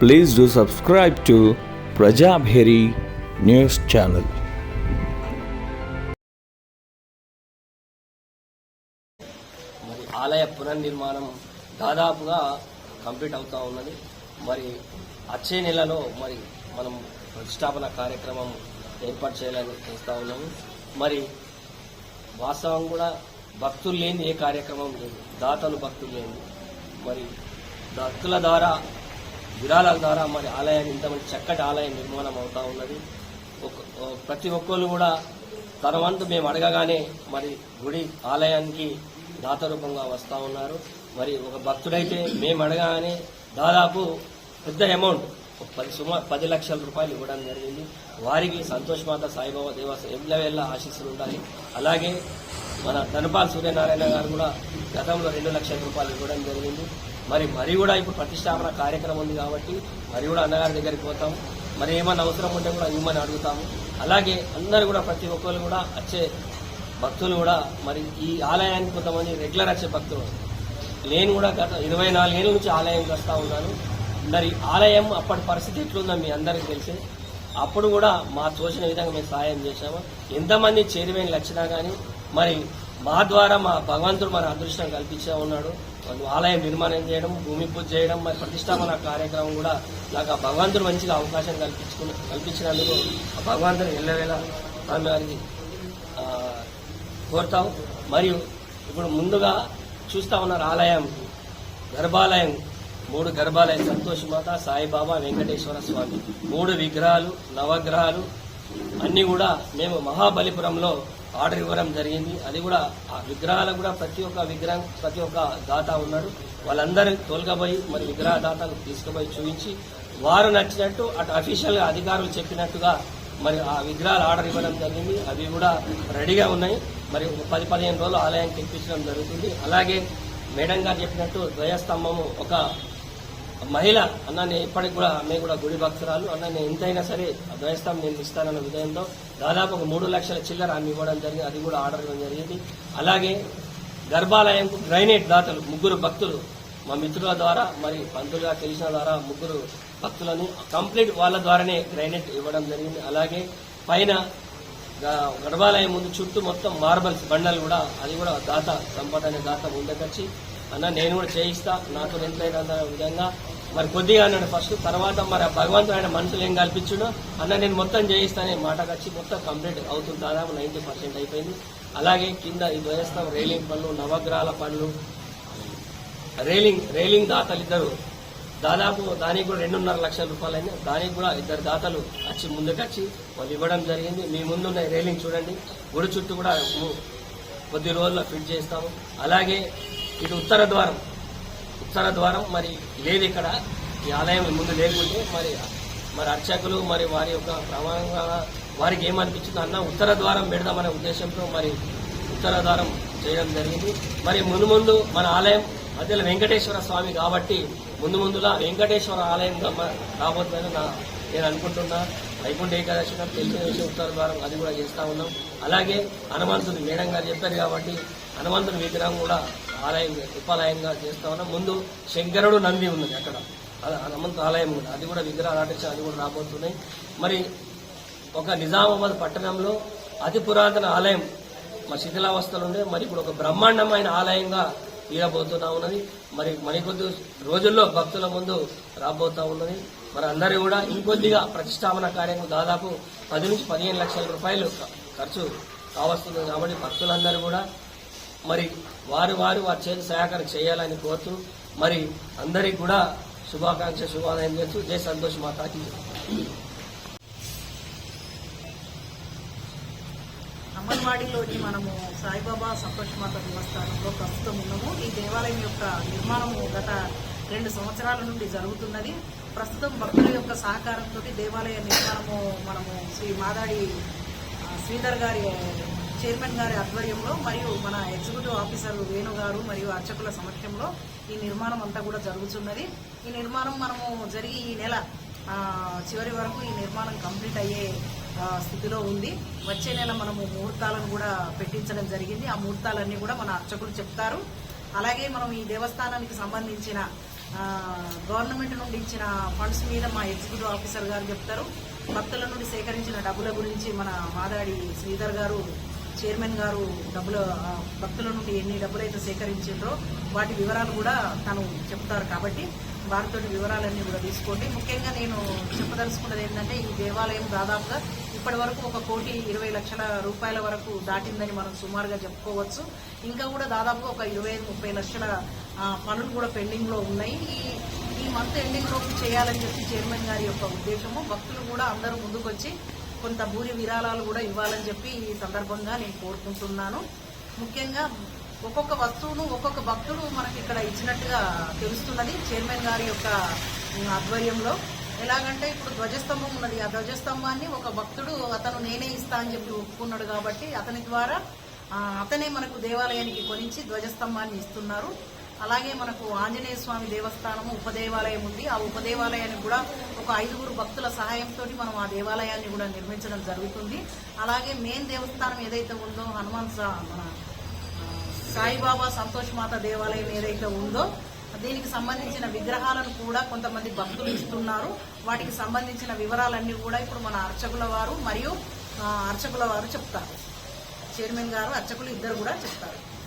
Please do subscribe to Prajabheri news channel. మరి ఆలయ పునర్నిర్మాణం దాదాపుగా కంప్లీట్ అవుతా ఉన్నది. మరి వచ్చే నెలలో మరి మనం ప్రతిష్టాపన కార్యక్రమం ఏర్పాటు చేయాలని చేస్తూ ఉన్నాము. మరి వాస్తవం కూడా భక్తులు లేని ఏ కార్యక్రమం లేదు. దాతలు భక్తులు లేని. మరి భక్తుల ద్వారా విరాళాల ద్వారా మరి ఆలయాన్ని ఇంతమంది చక్కటి ఆలయం నిర్మాణం అవుతా ఉన్నది. ఒక- ప్రతి ఒక్కరు కూడా తన వంతు మేము అడగగానే మరి గుడి ఆలయానికి దాత రూపంగా వస్తూ ఉన్నారు. మరి ఒక భక్తుడైతే మేము అడగగానే దాదాపు పెద్ద అమౌంట్ ఒక పది సుమారు పది లక్షల రూపాయలు ఇవ్వడం జరిగింది. వారికి సంతోష్మాత సాయిబాబా దేవాస ఎల్లవేళ్ళ ఆశీస్సులు ఉండాలి. అలాగే మన ధనపాల్ సూర్యనారాయణ గారు కూడా గతంలో రెండు లక్షల రూపాయలు ఇవ్వడం జరిగింది. మరి మరి కూడా ఇప్పుడు ప్రతిష్టాపన కార్యక్రమం ఉంది కాబట్టి మరి కూడా అన్నగారి దగ్గరికి పోతాం. మరి ఏమైనా అవసరం ఉంటే కూడా ఇవ్వమని అడుగుతాము. అలాగే అందరు కూడా ప్రతి ఒక్కరు కూడా వచ్చే భక్తులు కూడా మరి ఈ ఆలయానికి కొంతమంది రెగ్యులర్ వచ్చే భక్తులు. నేను కూడా గత ఇరవై నాలుగేళ్ళ నుంచి ఆలయంకి వస్తూ ఉన్నాను. మరి ఆలయం అప్పటి పరిస్థితి ఎట్లుందో మీ అందరికీ తెలిసి. అప్పుడు కూడా మా తోచిన విధంగా మేము సహాయం చేశాము. ఎంతమంది చేరువేని వచ్చినా కానీ మరి మా ద్వారా మా భగవంతుడు మన అదృష్టం కల్పించే ఉన్నాడు. ఆలయం నిర్మాణం చేయడం భూమి పూజ చేయడం మరి ప్రతిష్టాపన కార్యక్రమం కూడా నాకు ఆ భగవంతుడు మంచిగా అవకాశం కల్పించుకున్న కల్పించినందుకు ఆ భగవంతుని ఎల్లవేళ స్వామి వారికి కోరుతాం. మరియు ఇప్పుడు ముందుగా చూస్తా ఉన్నారు ఆలయం గర్భాలయం మూడు గర్భాలయం సంతోష్ మాత సాయిబాబా వెంకటేశ్వర స్వామి. మూడు విగ్రహాలు నవగ్రహాలు అన్నీ కూడా మేము మహాబలిపురంలో ఆర్డర్ ఇవ్వడం జరిగింది. అది కూడా ఆ విగ్రహాలకు కూడా ప్రతి ఒక్క విగ్రహం ప్రతి ఒక్క దాత ఉన్నాడు. వాళ్ళందరూ తోలుకపోయి మరి విగ్రహ దాతలు తీసుకుపోయి చూపించి వారు నచ్చినట్టు అటు అఫీషియల్గా అధికారులు చెప్పినట్టుగా మరి ఆ విగ్రహాలు ఆర్డర్ ఇవ్వడం జరిగింది. అవి కూడా రెడీగా ఉన్నాయి. మరి పది పదిహేను రోజులు ఆలయానికి తెప్పించడం జరుగుతుంది. అలాగే మేడం గారు చెప్పినట్టు ధ్వజస్తంభము ఒక మహిళ అన్న నేను ఇప్పటికి కూడా ఆమె కూడా గుడి భక్తురాలు. అన్న నేను ఎంతైనా సరే ఆ నేను ఇస్తానన్న విధంతో దాదాపు ఒక మూడు లక్షల చిల్లర ఆమె ఇవ్వడం జరిగింది. అది కూడా ఆర్డర్ ఇవ్వడం జరిగింది. అలాగే గర్భాలయంకు గ్రైనేట్ దాతలు ముగ్గురు భక్తులు మా మిత్రుల ద్వారా మరి పంతులుగా తెలిసిన ద్వారా ముగ్గురు భక్తులను కంప్లీట్ వాళ్ళ ద్వారానే గ్రైనేట్ ఇవ్వడం జరిగింది. అలాగే పైన గర్భాలయం ముందు చుట్టూ మొత్తం మార్బల్స్ బండలు కూడా అది కూడా దాత సంపద అనే దాత ముందుకొచ్చి అన్న నేను కూడా చేయిస్తా. నాతో ఎంతైనా విధంగా. మరి కొద్దిగా అన్నాడు ఫస్ట్ తర్వాత మరి ఆ భగవంతుడు ఆయన మనసులు ఏం కల్పించుడో అన్న నేను మొత్తం చేయిస్తానే మాటకు వచ్చి మొత్తం కంప్లీట్ అవుతుంది. దాదాపు నైంటీ పర్సెంట్ అయిపోయింది. అలాగే కింద ఈ ధ్వజస్తం రైలింగ్ పనులు నవగ్రహాల పనులు రైలింగ్ రైలింగ్ దాతలు ఇద్దరు. దాదాపు దానికి కూడా రెండున్నర లక్షల రూపాయలు దానికి కూడా ఇద్దరు దాతలు వచ్చి ముందుకు వచ్చి వాళ్ళు ఇవ్వడం జరిగింది. మీ ముందున్న రైలింగ్ చూడండి. గుడి చుట్టూ కూడా కొద్ది రోజుల్లో ఫిట్ చేస్తాము. అలాగే ఇది ఉత్తర ద్వారం. ఉత్తర ద్వారం మరి లేదు ఇక్కడ. ఈ ఆలయం ముందు లేకుంటే మరి మరి అర్చకులు మరి వారి యొక్క ప్రమాణంగా వారికి ఏమనిపించింది అన్న ఉత్తర ద్వారం పెడదామనే ఉద్దేశంతో మరి ఉత్తర ద్వారం చేయడం జరిగింది. మరి ముందు ముందు మన ఆలయం మధ్యలో వెంకటేశ్వర స్వామి కాబట్టి ముందు ముందులా వెంకటేశ్వర ఆలయంగా రాబోతుందని నా నేను అనుకుంటున్నా. వైకుంఠ ఏకాదశి నాడు ఉత్తర ద్వారం అది కూడా చేస్తూ ఉన్నాం. అలాగే హనుమంతుడు మేడం గారు చెప్పారు కాబట్టి హనుమంతుని విగ్రహం కూడా ఆలయం ఉపాలయంగా చేస్తా ఉన్నాం. ముందు శంకరుడు నంది ఉన్నది అక్కడ. హనుమంత ఆలయం ఉంది అది కూడా విగ్రహాలు ఆటించి అది కూడా రాబోతున్నాయి. మరి ఒక నిజామాబాద్ పట్టణంలో అతి పురాతన ఆలయం మా శిథిలావస్థలు ఉండే మరి ఇప్పుడు ఒక బ్రహ్మాండమైన ఆలయంగా తీరబోతున్నా ఉన్నది. మరి మరికొద్ది రోజుల్లో భక్తుల ముందు రాబోతా ఉన్నది. మరి అందరూ కూడా ఇంకొద్దిగా ప్రతిష్టాపన కార్యక్రమం దాదాపు పది నుంచి పదిహేను లక్షల రూపాయలు ఖర్చు కావస్తుంది కాబట్టి భక్తులందరూ కూడా మరి వారు వారు వారి చేతి సహకారం చేయాలని కోరుతూ మరి అందరికీ కూడా శుభాకాంక్ష శుభాదయం చేస్తూ జై సంతోష్ మాతాకి అంగన్వాడీలోని మనము సాయిబాబా సంతోషమాత దేవస్థానంలో ప్రస్తుతం ఉన్నాము. ఈ దేవాలయం యొక్క నిర్మాణము గత రెండు సంవత్సరాల నుండి జరుగుతున్నది. ప్రస్తుతం భక్తుల యొక్క సహకారంతో దేవాలయ నిర్మాణము మనము శ్రీ మాదాడి శ్రీధర్ గారి చైర్మన్ గారి ఆధ్వర్యంలో మరియు మన ఎగ్జిక్యూటివ్ ఆఫీసర్ వేణు గారు మరియు అర్చకుల సమక్షంలో ఈ నిర్మాణం అంతా కూడా జరుగుతున్నది. ఈ నిర్మాణం మనము జరిగి ఈ నెల చివరి వరకు ఈ నిర్మాణం కంప్లీట్ అయ్యే స్థితిలో ఉంది. వచ్చే నెల మనము ముహూర్తాలను కూడా పెట్టించడం జరిగింది. ఆ ముహూర్తాలన్నీ కూడా మన అర్చకులు చెప్తారు. అలాగే మనం ఈ దేవస్థానానికి సంబంధించిన గవర్నమెంట్ నుండి ఇచ్చిన ఫండ్స్ మీద మా ఎగ్జిక్యూటివ్ ఆఫీసర్ గారు చెప్తారు. భక్తుల నుండి సేకరించిన డబ్బుల గురించి మన మాదాడి శ్రీధర్ గారు చైర్మన్ గారు డబ్బులు భక్తుల నుండి ఎన్ని డబ్బులు అయితే సేకరించిండ్రో వాటి వివరాలు కూడా తను చెప్తారు కాబట్టి వారితో వివరాలన్నీ కూడా తీసుకోండి. ముఖ్యంగా నేను చెప్పదలుచుకున్నది ఏంటంటే ఈ దేవాలయం దాదాపుగా ఇప్పటి వరకు ఒక కోటి ఇరవై లక్షల రూపాయల వరకు దాటిందని మనం సుమారుగా చెప్పుకోవచ్చు. ఇంకా కూడా దాదాపు ఒక ఇరవై ముప్పై లక్షల పనులు కూడా పెండింగ్లో ఉన్నాయి. ఈ ఈ మంత్ ఎండింగ్ లోపు చేయాలని చెప్పి చైర్మన్ గారి యొక్క ఉద్దేశము భక్తులు కూడా అందరూ ముందుకొచ్చి కొంత భూరి విరాళాలు కూడా ఇవ్వాలని చెప్పి ఈ సందర్భంగా నేను కోరుకుంటున్నాను. ముఖ్యంగా ఒక్కొక్క వస్తువును ఒక్కొక్క భక్తుడు మనకి ఇక్కడ ఇచ్చినట్టుగా తెలుస్తున్నది చైర్మన్ గారి యొక్క ఆధ్వర్యంలో. ఎలాగంటే ఇప్పుడు ధ్వజస్తంభం ఉన్నది. ఆ ధ్వజస్తంభాన్ని ఒక భక్తుడు అతను నేనే ఇస్తా అని చెప్పి ఒప్పుకున్నాడు కాబట్టి అతని ద్వారా అతనే మనకు దేవాలయానికి కొనించి ధ్వజస్తంభాన్ని ఇస్తున్నారు. అలాగే మనకు ఆంజనేయ స్వామి దేవస్థానము ఉపదేవాలయం ఉంది. ఆ ఉపదేవాలయానికి కూడా ఒక ఐదుగురు భక్తుల సహాయంతో మనం ఆ దేవాలయాన్ని కూడా నిర్మించడం జరుగుతుంది. అలాగే మెయిన్ దేవస్థానం ఏదైతే ఉందో హనుమాన్ సా- మన సాయిబాబా సంతోష్ మాత దేవాలయం ఏదైతే ఉందో దీనికి సంబంధించిన విగ్రహాలను కూడా కొంతమంది భక్తులు ఇస్తున్నారు. వాటికి సంబంధించిన వివరాలన్నీ కూడా ఇప్పుడు మన అర్చకుల వారు మరియు అర్చకుల వారు చెప్తారు. చైర్మన్ గారు అర్చకులు ఇద్దరు కూడా చెప్తారు.